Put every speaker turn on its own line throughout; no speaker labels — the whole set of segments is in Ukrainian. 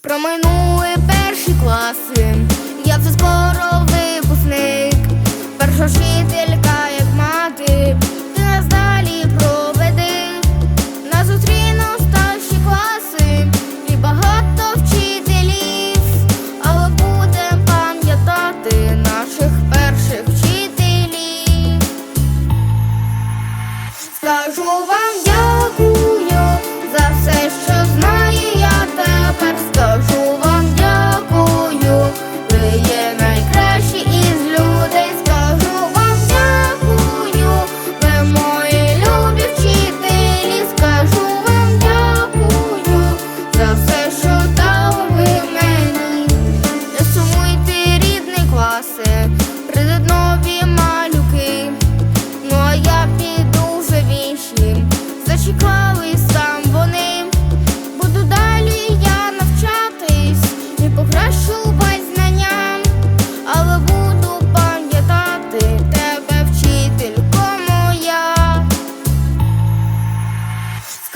Проминули перші класи, я вже скоро випускник, перша вчителька, як мати, ти нас далі проведи, нас зустрінуть старші класи. І багато вчителів, але будем пам'ятати наших перших вчителів. Скажу вам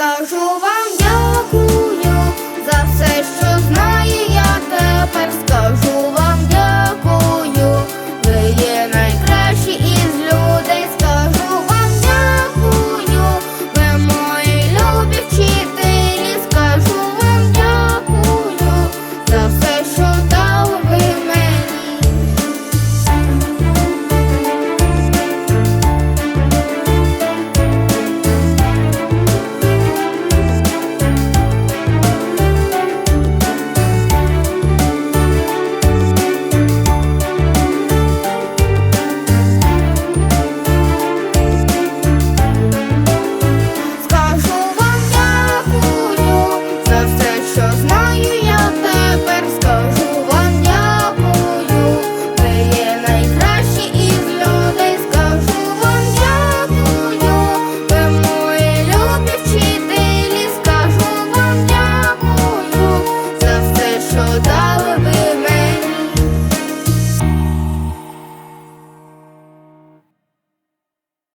Скажу вам я